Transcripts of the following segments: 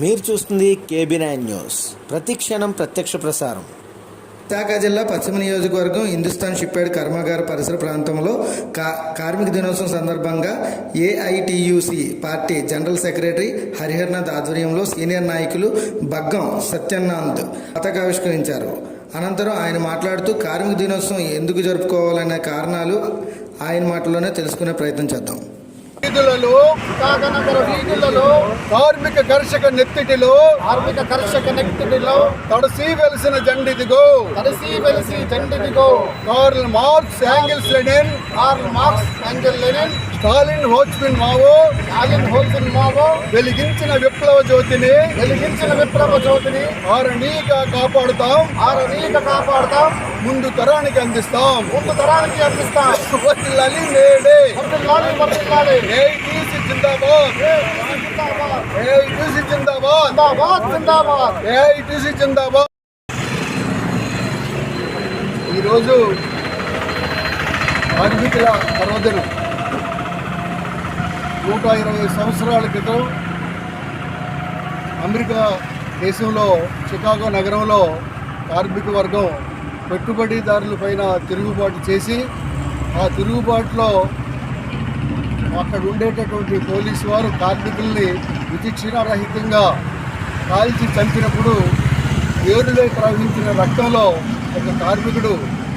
మీరు చూస్తుంది KB nine news. ప్రతి క్షణం ప్రత్యక్ష ప్రసారం. విశాఖ జిల్లా పశ్చిమ నియోజకవర్గం హిందుస్థాన్ షిప్యార్డ్ కర్మాగార పరిసర ప్రాంతంలో కా కార్మిక దినోత్సవం సందర్భంగా AITUC party general secretary Hariharnath ఆధ్వర్యంలో సీనియర్ నాయకులు బగ్గం సత్యనాథ్ పతాకావిష్కరించారు అనంతరం ఆయన మాట్లాడుతూ కార్మిక దినోత్సవం ఎందుకు జరుపుకోవాలనే కారణాలు ఆయన మాటల్లోనే తెలుసుకునే ప్రయత్నం చేద్దాం. వీధులలో కాకనగర వీధులలో కార్మిక కర్షక నెత్తిటిలో కార్మిక కర్షక నెక్టిలో తడసి వెలిసిన జెండిదిగో. కలిసి వెలిసి జెండిదిగో. Karl Marx Engels Lenin. Karl Marx Engels Lenin. Stalin Ho Chi Minh Mao. All in హోల్సిన్ మావో. వెలిగించిన విప్లవ జ్యోతిని. వెలిగించిన విప్లవ జ్యోతిని. ఆరణీగా కాపాడుతాం. ఆరనీక కాపాడతాం. ముందు తరానికి అందిస్తాం. ముందు తరానికి అందిస్తాం. నేడే ఏఐటీసీ జిందాబాద్ ఏఐటీసీ జిందాబాద్ జిందాబాద్ జిందాబాద్ ఏఐటీసీ జిందాబాద్ ఈరోజు కార్మికుల పర్వదినం నూట ఇరవై సంవత్సరాల క్రితం అమెరికా దేశంలో చికాగో నగరంలో కార్మిక వర్గం పెట్టుబడిదారుల పైన తిరుగుబాటు చేసి ఆ తిరుగుబాటులో అక్కడ ఉండేటటువంటి పోలీసు వారు కార్మికుల్ని విచక్షణారహితంగా కాల్చి చంపినప్పుడు ఏరులై ప్రవహించిన రక్తంలో ఒక కార్మికుడు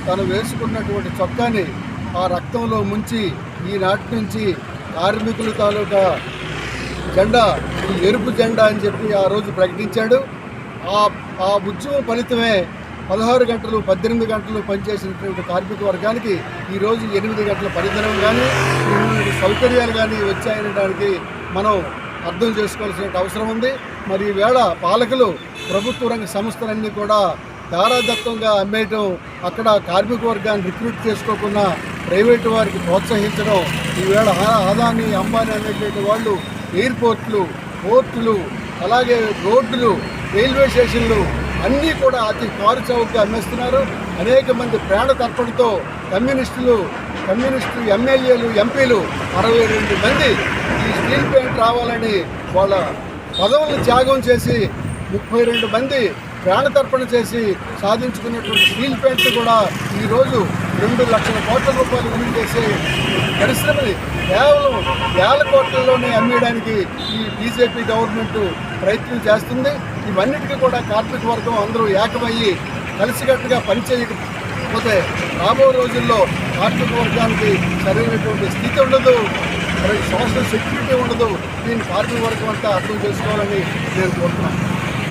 తను వేసుకున్నటువంటి చొక్కాని ఆ రక్తంలో ముంచి ఈనాటి నుంచి కార్మికుల తాలూకా జెండా ఈ ఎరుపు జెండా అని చెప్పి ఆ రోజు ప్రకటించాడు. ఆ ఆ ఫలితమే పదహారు గంటలు పద్దెనిమిది గంటలు పనిచేసినటువంటి కార్మిక వర్గానికి ఈరోజు ఎనిమిది గంటల పరిధనం కానీ సౌకర్యాలు కానీ వచ్చాయనడానికి మనం అర్థం చేసుకోవాల్సిన అవసరం ఉంది. మరి ఈవేళ పాలకులు ప్రభుత్వ రంగ సంస్థలన్నీ కూడా దారాదత్తంగా అమ్మేయటం అక్కడ కార్మిక వర్గాన్ని రిక్రూట్ చేసుకోకుండా ప్రైవేటు వారికి ప్రోత్సహించడం ఈవేళ ఆ- అదాని అంబానీ అనేటువంటి వాళ్ళు ఎయిర్పోర్ట్లు పోర్టులు అలాగే రోడ్లు రైల్వే స్టేషన్లు అన్నీ కూడా అతి కారు చౌకగా అమ్మేస్తున్నారు. అనేక మంది ప్రాణ తర్పణతో కమ్యూనిస్టులు కమ్యూనిస్టు ఎమ్మెల్యేలు ఎంపీలు అరవై రెండు మంది ఈ స్టీల్ ప్లాంట్ రావాలని వాళ్ళ పదవులను త్యాగం చేసి ముప్పై రెండు మంది ప్రాణతర్పణ చేసి సాధించుకున్నటువంటి స్టీల్ ప్లాంట్ కూడా ఈరోజు రెండు లక్షల కోట్ల రూపాయలు విలువ చేసే పరిశ్రమని కేవలం వేల కోట్లలోనే అమ్మేయడానికి ఈ బీజేపీ గవర్నమెంట్ ప్రయత్నం చేస్తుంది. ఇవన్నిటికీ కూడా కార్మిక వర్గం అందరూ ఏకమయ్యి కలిసికట్టుగా పనిచేయకపోతే రాబో రోజుల్లో కార్మిక వర్గానికి సరైనటువంటి స్థితి ఉండదు. మరి సోషల్ సెక్యూరిటీ ఉండదు. దీన్ని కార్మిక వర్గం అంతా అర్థం చేసుకోవాలని నేను కోరుతున్నాను.